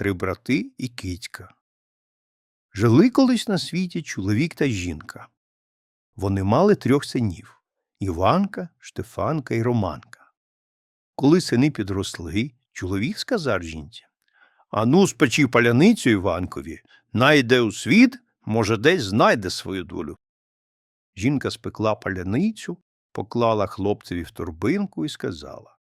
три брати і кицька. Жили колись на світі чоловік та жінка. Вони мали трьох синів Іванка, Штефанка і Романка. Коли сини підросли, чоловік сказав жінці Ану, спечи паляницю Іванкові, найде у світ, може, десь знайде свою долю. Жінка спекла паляницю, поклала хлопцеві в торбинку і сказала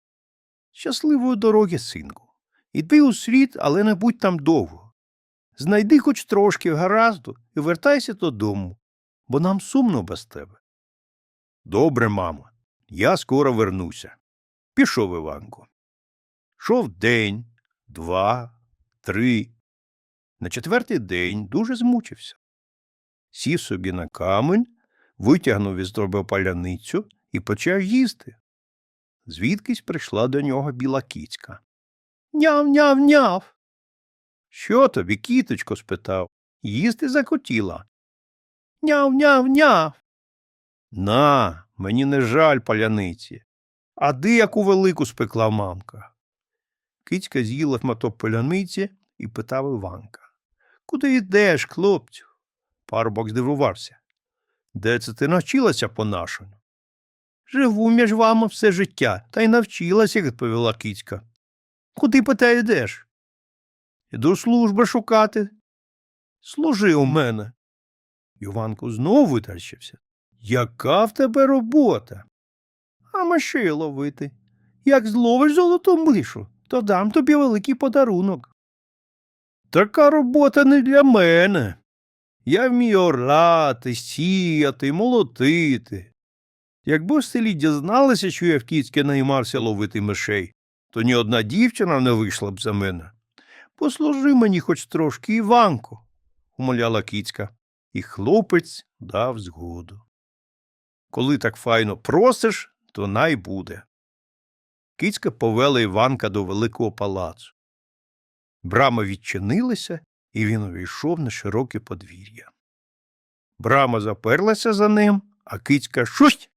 Щасливої дороги, синку. Іди у світ, але не будь там довго. Знайди хоч трошки гаразду і вертайся додому, бо нам сумно без тебе. Добре, мамо, я скоро вернуся. Пішов Іванко. Шов день, два, три. На четвертий день дуже змучився. Сів собі на камень, витягнув із торби паляницю і почав їсти. Звідкись прийшла до нього біла кіцька. Няв, няв, няв. Що тобі, кіточко? спитав. Їсти захотіла. Няв, няв, няв. На, мені не жаль паляниці. А ди яку велику спекла мамка. Кицька з'їла шматок паляниці і питав Іванка. Куди йдеш, хлопцю? Парубок здивувався. Де це ти навчилася по-нашому? Живу між вами все життя, та й навчилася, відповіла кицька. Куди питаю, йдеш? Іду служби шукати. Служи у мене. Іванко знову витарщився. Яка в тебе робота? А мишей ловити. Як зловиш золоту мишу, то дам тобі великий подарунок. Така робота не для мене. Я вмію орати, сіяти, молотити. Якби в селі дізналися, що я в кіцьки наймався ловити мишей, то ні одна дівчина не вийшла б за мене. Послужи мені хоч трошки, Іванко, умоляла кіцька, і хлопець дав згоду. Коли так файно просиш, то най буде. Кицька повела Іванка до великого палацу. Брама відчинилася, і він увійшов на широке подвір'я. Брама заперлася за ним, а кицька шусть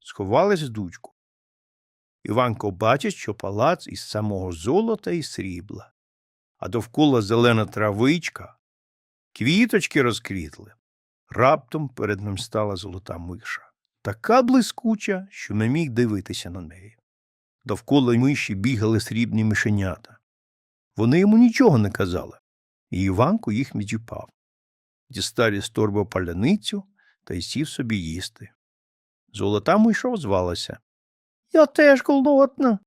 сховалась в дучку. Іванко бачить, що палац із самого золота і срібла, а довкола зелена травичка, квіточки розквітли. Раптом перед ним стала золота миша, така блискуча, що не міг дивитися на неї. Довкола миші бігали срібні мишенята. Вони йому нічого не казали, і Іванко їх відчіпав. Дістав із торби паляницю та й сів собі їсти. Золота миша озвалася. Я теж голодна.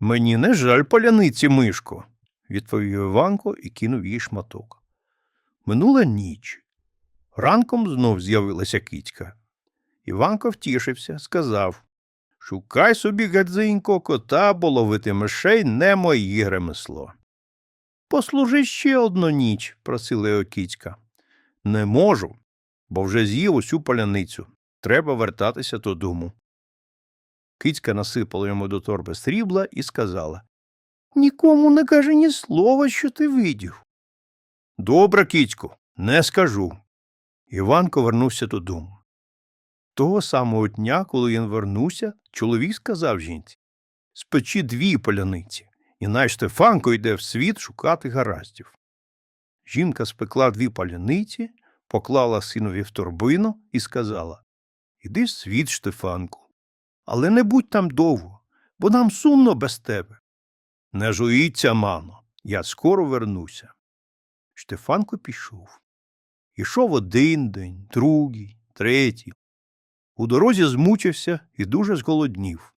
Мені не жаль паляниці, мишко, відповів Іванко і кинув їй шматок. Минула ніч. Ранком знов з'явилася кицька. Іванко втішився, сказав Шукай собі, гадзинько, кота, бо ловити мишей не моє ремесло. Послужи ще одну ніч, просила його кицька. Не можу, бо вже з'їв усю паляницю. Треба вертатися додому. Кицька насипала йому до торби срібла і сказала Нікому не кажи ні слова, що ти видів. Добре, кицько, не скажу. Іванко вернувся додому. Того самого дня, коли він вернувся, чоловік сказав жінці Спечи дві поляниці, і най Штефанко йде в світ шукати гараздів. Жінка спекла дві паляниці, поклала синові в торбину і сказала Іди в світ, Штефанку, але не будь там довго, бо нам сумно без тебе. Не жуїться, мамо, я скоро вернуся. Штефанко пішов. Ішов один день, другий, третій. У дорозі змучився і дуже зголоднів.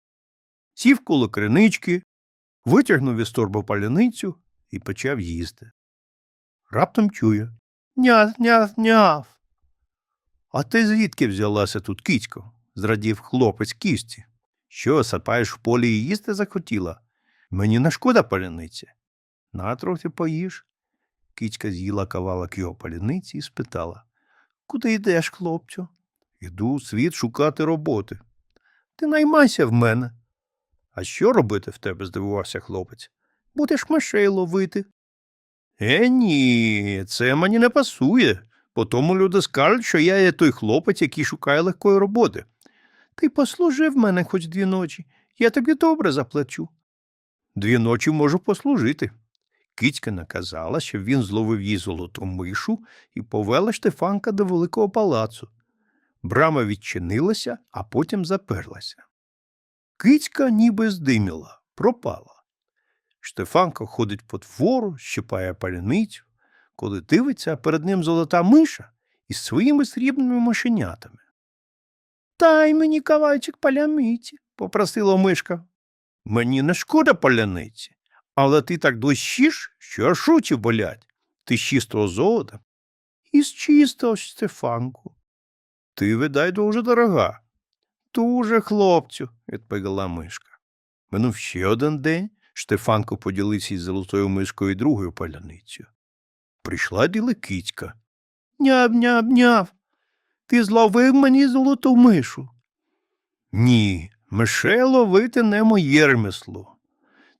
Сів коло кринички, витягнув із торбу паляницю і почав їсти. Раптом чує Няв, няв, няв. А ти звідки взялася тут кицько? Зрадів хлопець кісті. Що, сапаєш в полі і їсти захотіла? Мені не шкода паляниці. На трохи поїж. Кицька з'їла кавалок його паляниці і спитала Куди йдеш, хлопцю? Іду у світ шукати роботи. Ти наймайся в мене. А що робити в тебе? здивувався хлопець. Будеш мишей ловити. Е, ні, це мені не пасує. Потому люди скажуть, що я є той хлопець, який шукає легкої роботи. Ти послужи в мене хоч дві ночі, я тобі добре заплачу. Дві ночі можу послужити. Кицька наказала, щоб він зловив їй золоту мишу і повела Штефанка до великого палацу. Брама відчинилася, а потім заперлася. Кицька ніби здиміла, пропала. Штефанко ходить по двору, щипає паляницю, коли дивиться, перед ним золота миша із своїми срібними мишенятами. Дай мені кавайчик паляниці, попросила мишка. Мені не шкода паляниці, але ти так блищиш, що аж болять. Ти з чистого золота. Із чистого, Стефанку. Ти, видай, дуже дорога. Дуже, хлопцю, відповіла мишка. Минув ще один день. Штефанко поділився із золотою мишкою другою паляницею. Прийшла діликицька. Няв, няв, няв. Ти зловив мені золоту мишу. Ні, мишей ловити не моє ремесло.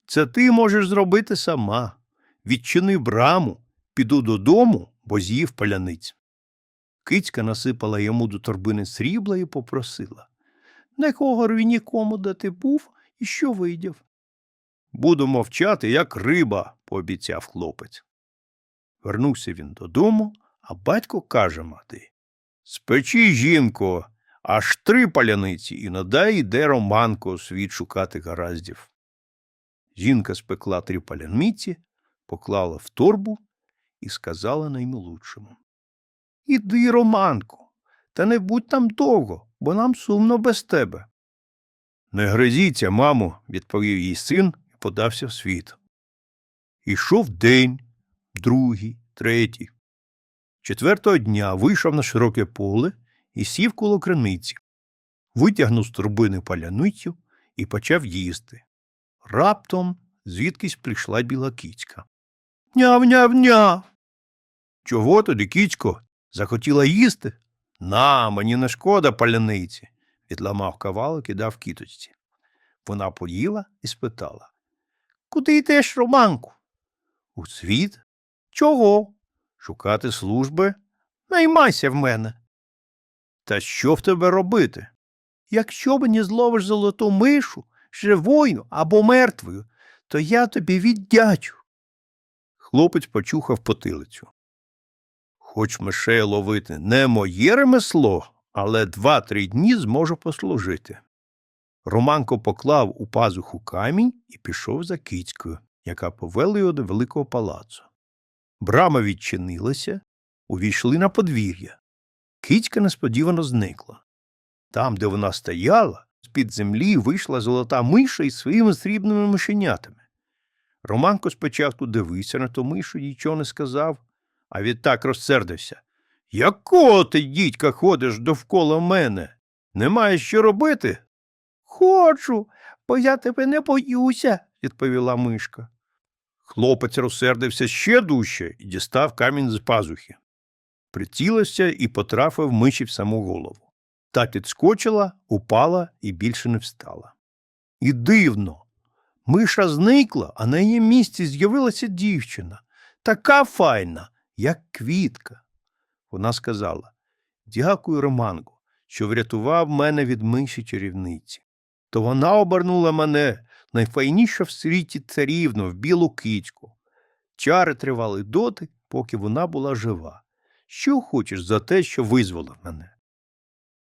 Це ти можеш зробити сама. Відчини браму, піду додому, бо з'їв паляниць. Кицька насипала йому до торбини срібла і попросила. Не говори нікому, де ти був і що видів. Буду мовчати, як риба, пообіцяв хлопець. Вернувся він додому, а батько каже мати Спечи, жінко, аж три паляниці і надай іде романко світ шукати гараздів. Жінка спекла три паляниці, поклала в торбу і сказала наймолодшому Іди, Романко, та не будь там довго, бо нам сумно без тебе. Не гризіться, мамо, відповів їй син і подався в світ. Ішов день, другий, третій. Четвертого дня вийшов на широке поле і сів коло криниці, витягнув з турбини паляницю і почав їсти. Раптом звідкись прийшла біла кіцька. Няв, няв, няв. Чого тоді, кіцько? Захотіла їсти? На, мені не шкода паляниці, відламав кавалок і дав кіточці. Вона поїла і спитала Куди йдеш, Романку? У світ? Чого? Шукати служби? Наймайся в мене. Та що в тебе робити? Якщо мені зловиш золоту мишу, живою або мертвою, то я тобі віддячу. Хлопець почухав потилицю. Хоч мишей ловити не моє ремесло, але два-три дні зможу послужити. Романко поклав у пазуху камінь і пішов за кицькою, яка повела його до великого палацу. Брама відчинилася, увійшли на подвір'я. Кицька несподівано зникла. Там, де вона стояла, з-під землі вийшла золота миша із своїми срібними мишенятами. Романко спочатку дивився на ту мишу нічого не сказав, а відтак розсердився. Якого ти, дідька, ходиш довкола мене? Немає що робити? Хочу, бо я тебе не боюся, відповіла мишка. Хлопець розсердився ще дужче і дістав камінь з пазухи. Прицілився і потрафив миші в саму голову. Та підскочила, упала і більше не встала. І дивно. Миша зникла, а на її місці з'явилася дівчина, така файна, як квітка. Вона сказала Дякую, Романку, що врятував мене від миші чарівниці. То вона обернула мене найфайніша в світі царівну в білу кицьку. Чари тривали доти, поки вона була жива. Що хочеш за те, що визволив мене?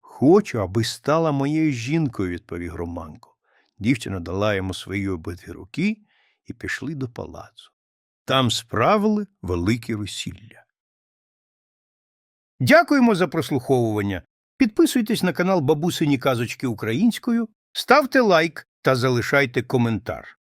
Хочу, аби стала моєю жінкою, відповів Романко. Дівчина дала йому свої обидві руки і пішли до палацу. Там справили велике весілля. Дякуємо за прослуховування. Підписуйтесь на канал Бабусині Казочки Українською, ставте лайк та залишайте коментар.